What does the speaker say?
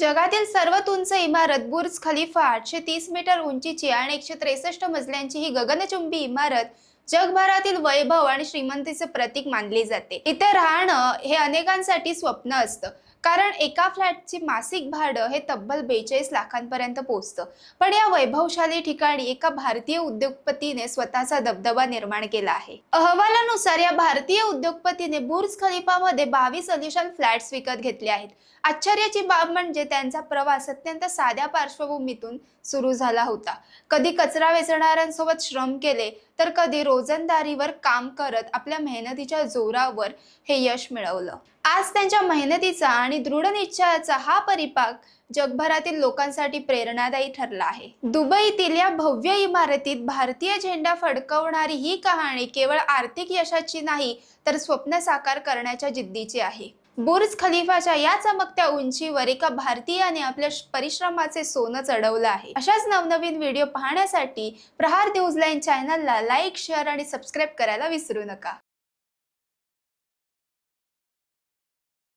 जगातील सर्वात उंच इमारत बुर्ज खलिफा आठशे तीस मीटर उंचीची आणि एकशे त्रेसष्ट मजल्यांची ही गगनचुंबी इमारत जगभरातील वैभव आणि श्रीमंतीचे प्रतीक मानली जाते. इथे राहणं हे अनेकांसाठी स्वप्न असतं. कारण एका फ्लॅटची मासिक भाडं हे तब्बल बेचाळीस लाखांपर्यंत पोहोचतं पण या वैभवशाली ठिकाणी एका भारतीय उद्योगपतीने स्वतःचा दबदबा निर्माण केला आहे. अहवालानुसार या भारतीय उद्योगपतीने बुर्ज खलिफामध्ये बावीस अलिशान फ्लॅट्स विकत घेतले आहेत. आश्चर्याची बाब म्हणजे त्यांचा प्रवास अत्यंत साध्या पार्श्वभूमीतून सुरू झाला होता. कधी कचरा वेचणाऱ्यांसोबत श्रम केले तर कधी रोजंदारीवर काम करत आपल्या मेहनतीच्या जोरावर हे यश मिळवलं. आज त्यांच्या मेहनतीचा आणि दृढ निश्चयाचा हा परिपाक जगभरातील लोकांसाठी प्रेरणादायी ठरला आहे. दुबईतील या भव्य इमारतीत भारतीय झेंडा फडकवणारी ही कहाणी केवळ आर्थिक यशाची नाही तर स्वप्न साकार करण्याच्या जिद्दीची आहे. बुर्ज खलिफाच्या या चमकत्या उंचीवर एका भारतीयाने आपल्या परिश्रमाचे सोनं चढवलं आहे. अशाच नवनवीन व्हिडिओ पाहण्यासाठी प्रहार न्यूजलाईन चॅनलला लाईक शेअर आणि सबस्क्राईब करायला विसरू नका.